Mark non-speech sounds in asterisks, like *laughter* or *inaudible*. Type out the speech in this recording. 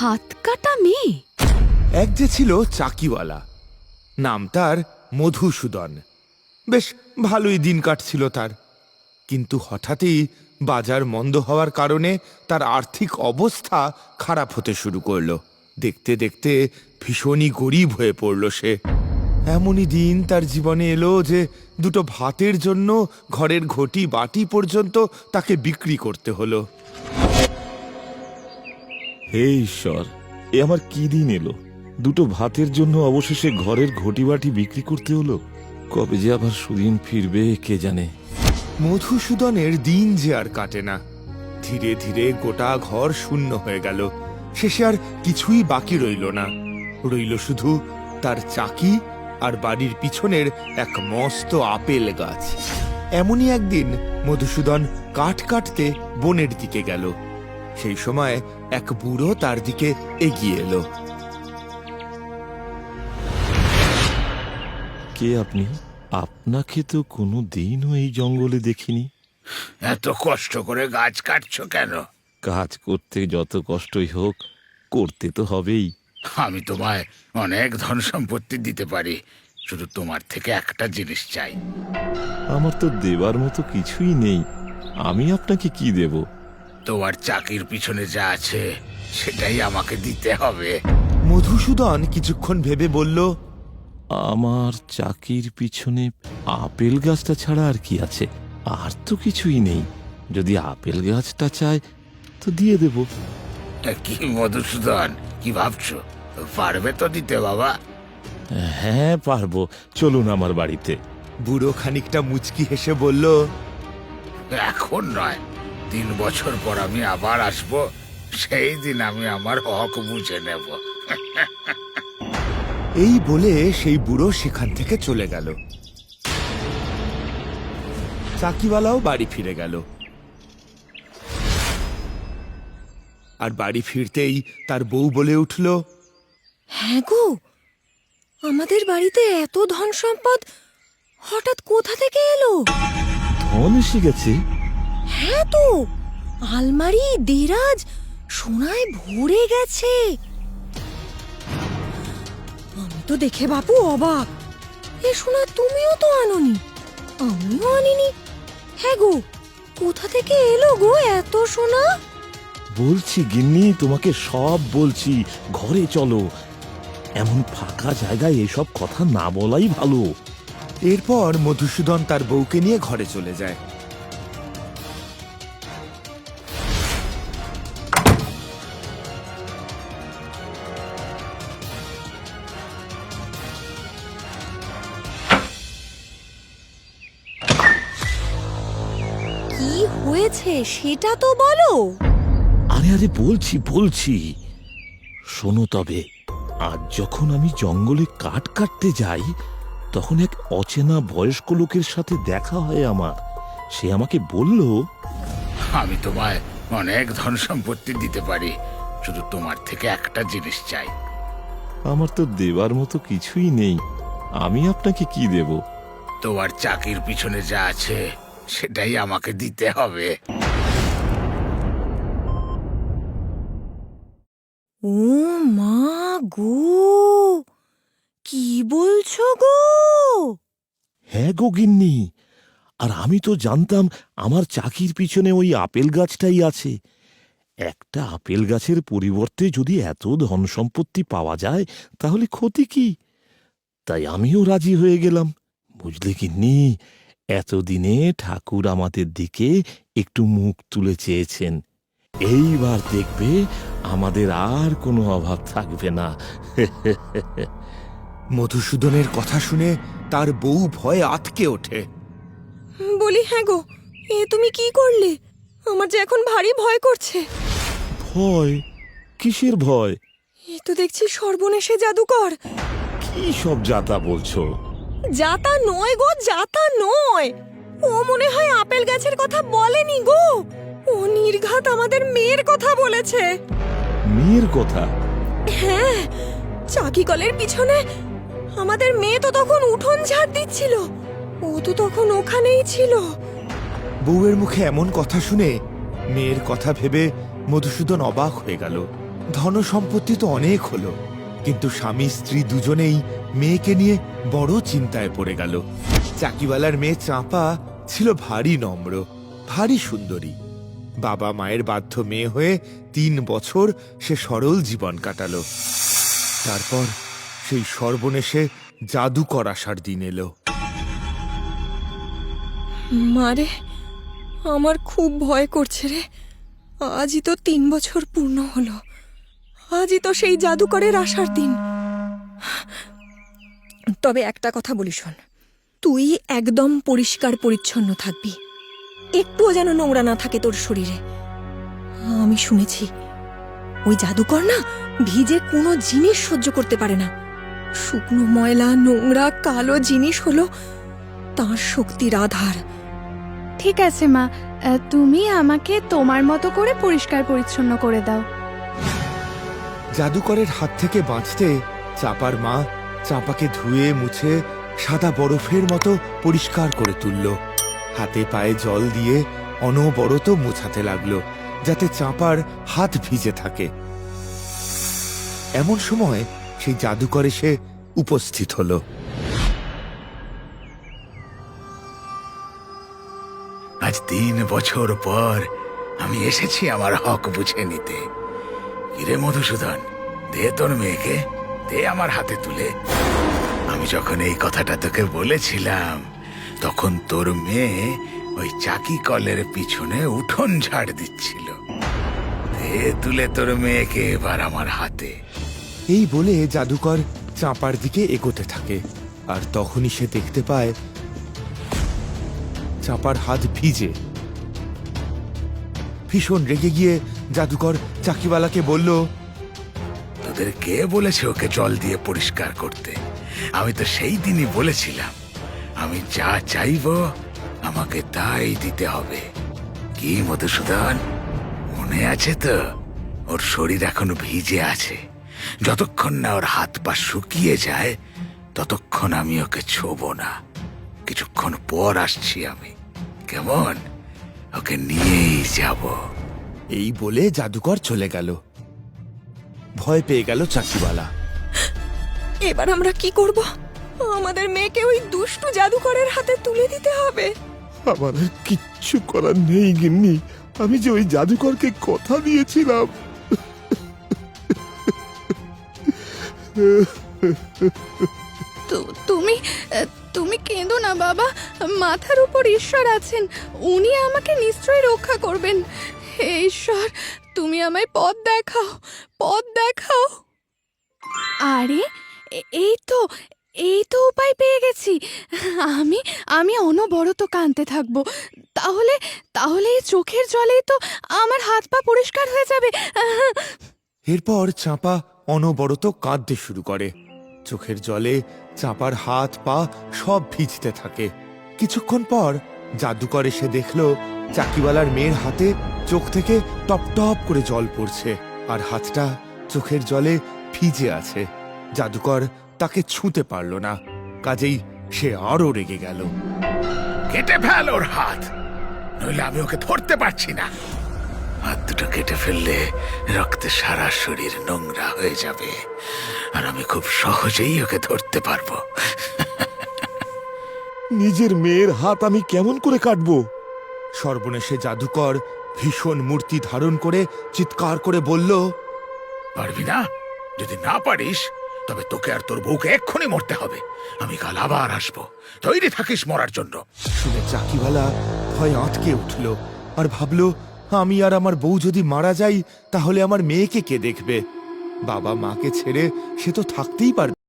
হাত কাটা মেয়ে। এক যে ছিল চাকিওয়ালা, নাম তার মধুসূদন। বেশ ভালোই দিন কাটছিল তার। কিন্তু হঠাৎই বাজার মন্দ হওয়ার কারণে তার আর্থিক অবস্থা খারাপ হতে শুরু করল। দেখতে দেখতে ভীষণই গরিব হয়ে পড়ল সে। এমনই দিন তার জীবনে এলো যে দুটো ভাতের জন্য ঘরের ঘটি বাটি পর্যন্ত তাকে বিক্রি করতে হলো। হে ঈশ্বর, এ আমার কি দিন এলো? দুটো ভাতের জন্য অবশেষে ঘরের ঘটিবাটি বিক্রি করতে হলো? কবে যে আবার সুদিন ফিরবে, কে জানে? মধুসূদনের দিন যে আর কাটে না। ধীরে ধীরে গোটা ঘর শূন্য হয়ে গেল। শেষে আর কিছুই বাকি রইল না। রইল শুধু তার চাকি আর বাড়ির পিছনের এক মস্ত আপেল গাছ। এমনই একদিন মধুসূদন কাঠ কাটতে বনের দিকে গেল। সেই সময় এক বুড়ো তার দিকে এগিয়ে এলো। কে আপনি? আপনাকে তো কোনো দিনও এই জঙ্গলে দেখিনি। এত কষ্ট করে গাছ কাটছো কেন? কাজ করতে যত কষ্টই হোক করতে তো হবেই। আমি তোমায় অনেক ধন সম্পত্তি দিতে পারি শুধু তোমার থেকে একটা জিনিস চাই। আমার তো দেবার মতো কিছুই নেই। আমি আপনাকে কি দেব? তোমার চাকির পিছনে যা আছে সেটাই আমাকে দিতে হবে। মধুসূদন কিছুক্ষণ ভেবে বলল আমার চাকির পিছনে আপেল গাছটা ছাড়া আর কি আছে? আর তো কিছুই নেই। যদি আপেল গাছটা চায় তো দিয়ে দেব। কি মধুসূদন কি ভাবছ? পারবে তো দিতে বাবা? হ্যাঁ পারব। চলুন আমার বাড়িতে। বুড়ো খানিকটা মুচকি হেসে বলল এখন নয় তিন বছর পর আমি আবার আসব সেই দিন আমি আমার হক বুঝে নেব। *laughs* এই বলে সেই বুড়ো সেখান থেকে চলে গেল। চাকিওয়ালাও বাড়ি ফিরে গেল। আর বাড়ি ফিরতেই তার বউ বলে উঠল হ্যাঁ গো আমাদের বাড়িতে এত ধন সম্পদ হঠাৎ কোথা থেকে এলো? ধন এসে গেছে। হ্যাঁ তো আলমারি দেরাজ সোনায় ভরে গেছে। আমি তো দেখে বাপু অবাক। এ সোনা তুমিও তো আনোনি। আমিও আনিনি। হ্যাঁ গো কোথা থেকে এলো গো এত সোনা? বলছি গিন্নি তোমাকে সব বলছি ঘরে চলো। এমন ফাঁকা জায়গায় এসব কথা না বলাই ভালো। এরপর মধুসূদন তার বউকে নিয়ে ঘরে চলে যায়। হয়েছে সেটা তো বলো। আরে আরে বলছি বলছি। শোনো তবে আজ যখন আমি জঙ্গলে কাঠ কাটতে যাই তখন এক অচেনা বয়স্ক লোকের সাথে দেখা হয় আমার। সে আমাকে বলল আমি তোমায় অনেক ধন সম্পত্তি দিতে পারি শুধু তোমার থেকে একটা জিনিস চাই। আমার তো দেবার মতো কিছুই নেই। আমি আপনাকে কি দেব? তোমার চাকির পিছনে যা আছে সেটাই আমাকে দিতে হবে। ও মা গো কি বলছো গো? হ্যাঁ গো গিন্নি আর আমি তো জানতাম আমার চাকির পিছনে ওই আপেল গাছটাই আছে। একটা আপেল গাছের পরিবর্তে যদি এত ধন সম্পত্তি পাওয়া যায় তাহলে ক্ষতি কি? তাই আমিও রাজি হয়ে গেলাম। বুঝলে গিন্নি এতদিনে ঠাকুর আমাদের দিকে একটু মুখ তুলে চেয়েছেন। এইবার দেখবে আমাদের আর কোনো অভাব থাকবে না। *laughs* মধুসূদনের কথা শুনে তার বউ ভয়ে আতকে ওঠে। বলি হ্যাঁ গো এ তুমি কি করলে? আমার যে এখন ভারী ভয় করছে। ভয়? কিসের ভয়? এ তো দেখছি সর্বনেশে জাদুকর। কি সব যাতা বলছো? যাতা নয় গো যাতা নয়। ও মনে হয় আপেল গাছের কথা বলেনি গো। ও নির্ঘাত আমাদের মেয়ের কথা বলেছে। মেয়ের কথা? হ্যাঁ চাকি কলের পিছনে আমাদের মেয়ে তো তখন উঠোন ঝাড় দিচ্ছিল। ও তো তখন ওখানেই ছিল। বউয়ের মুখে এমন কথা শুনে মেয়ের কথা ভেবে মধুসূদন অবাক হয়ে গেল। ধন সম্পত্তি তো অনেক হলো। কিন্তু স্বামী স্ত্রী দুজনেই মেয়েকে নিয়ে বড় চিন্তায় পড়ে গেল। চাকিওয়ালার মেয়ে চাঁপা ছিল ভারী নম্র, ভারী সুন্দরী। বাবা মায়ের বাধ্য মেয়ে হয়ে তিন বছর সে সরল জীবন কাটালো। তারপর সেই সর্বনেশে জাদুকর আসার দিন এলো। মারে আমার খুব ভয় করছে রে। আজই তো তিন বছর পূর্ণ হলো। আজই তো সেই জাদুকরের আসার দিন। তবে একটা কথা বলি শোন, তুই একদম পরিষ্কার পরিচ্ছন্ন থাকবি। একটুও যেন নোংরা না থাকে তোর শরীরে। আমি শুনেছি, ওই জাদুকর না ভিজে কোনো জিনিস সহ্য করতে পারে না। শুকনো ময়লা, নোংরা, কালো জিনিস হলো তার শক্তির আধার। ঠিক আছে মা তুমি আমাকে তোমার মতো করে পরিষ্কার পরিচ্ছন্ন করে দাও। জাদুকরের হাত থেকে বাঁচতে চাপার মা চাপাকে ধুয়ে, মুছে, সাদা বরফের মতো পরিষ্কার করে তুলল। হাতে পায়ে জল দিয়ে অনবরত মোছাতে লাগল, যাতে চাপার হাত ভিজে থাকে। এমন সময় সেই জাদুকর এসে উপস্থিত হলো। আজ তিন বছর পর আমি এসেছি আমার হক বুঝে নিতে। কিরে মধুসূদন, দে তোর মেয়েকে, দে আমার হাতে তুলে। আমি যখন এই কথাটা তোকে বলেছিলাম, তখন তোর মেয়ে ওই চাকি কলের পিছনে উঠোন ঝাড় দিচ্ছিল। দে তুলে তোর মেয়েকে এবার আমার হাতে। এই বলে জাদুকর চাঁপার দিকে এগোতে থাকে, আর তখনই সে দেখতে পায় চাঁপার হাত ভিজে। ভীষণ রেগে গিয়ে জাদুকর চাকিওয়ালাকে বলল, তোদের কে বলেছে ওকে জল দিয়ে পরিষ্কার করতে? আমি তো সেই দিনই বলেছিলাম, আমি যা চাইব আমাকে তাই দিতে হবে। কি মধুসূদন? মনে আছে তো, ওর শরীর এখনও ভিজে আছে। যতক্ষণ না ওর হাত পা শুকিয়ে যায়, ততক্ষণ আমি ওকে ছোব না। কিছুক্ষণ পর আসছি আমি। কেমন? ওকে নিয়েই যাব। এই বলে জাদুকর চলে গেল। ভয় পেয়ে গেল চাকিওয়ালা এবার আমরা কি করব? আমাদের মেয়েকে ওই দুষ্টু জাদুকরের হাতে তুলে দিতে হবে। আমার আর কিচ্ছু করার নেই গিন্নি। আমি যে ওই জাদুকরকে কথা দিয়েছিলাম। তু- তুমি তুমি কেঁদো না বাবা। মাথার উপর ঈশ্বর আছেন। উনি আমাকে নিশ্চয়ই রক্ষা করবেন। হে ঈশ্বর, তুমি আমায় পথ দেখাও পথ দেখাও। আরে এই তো এই তো উপায় পেয়ে গেছি। আমি আমি অনবরত কাঁদতে থাকব। তাহলে তাহলে এই চোখের জলেই তো আমার হাত পা পরিষ্কার হয়ে যাবে। এরপর চাঁপা অনবরত কাঁদতে শুরু করে। চোখের জলে চাঁপার হাত পা সব ভিজতে থাকে। কিছুক্ষণ পর জাদুকর এসে দেখল, চাকিওয়ালার মেয়ের হাতে চোখ থেকে টপ টপ করে জল পড়ছে আর হাতটা চোখের জলে ভিজে আছে। জাদুকর তাকে ছুঁতে পারল না, কাজেই সে আরও রেগে গেল। কেটে ফেল ওর হাত, নইলে আমি ওকে ধরতে পারছি না। হাত দুটো কেটে ফেললে রক্তে সারা শরীর নোংরা হয়ে যাবে, আর আমি খুব সহজেই ওকে ধরতে পারব। নিজের মেয়ের হাত আমি কেমন করে কাটবো? সর্বনেশে জাদুকর ভীষণ মূর্তি ধারণ করে চিৎকার করে বলল পারবি না যদি না পারিস তবে তোকে আর তোর বউকে এক্ষুনি মরতে হবে। আমি কাল আবার আসব। তৈরি থাকিস মরার জন্য। শুনে চাকিওয়ালা ভয় আঁতকে উঠল আর ভাবল আমি আর আমার বউ যদি মারা যাই তাহলে আমার মেয়েকে কে দেখবে? বাবা মাকে ছেড়ে সে তো থাকতেই পারবে।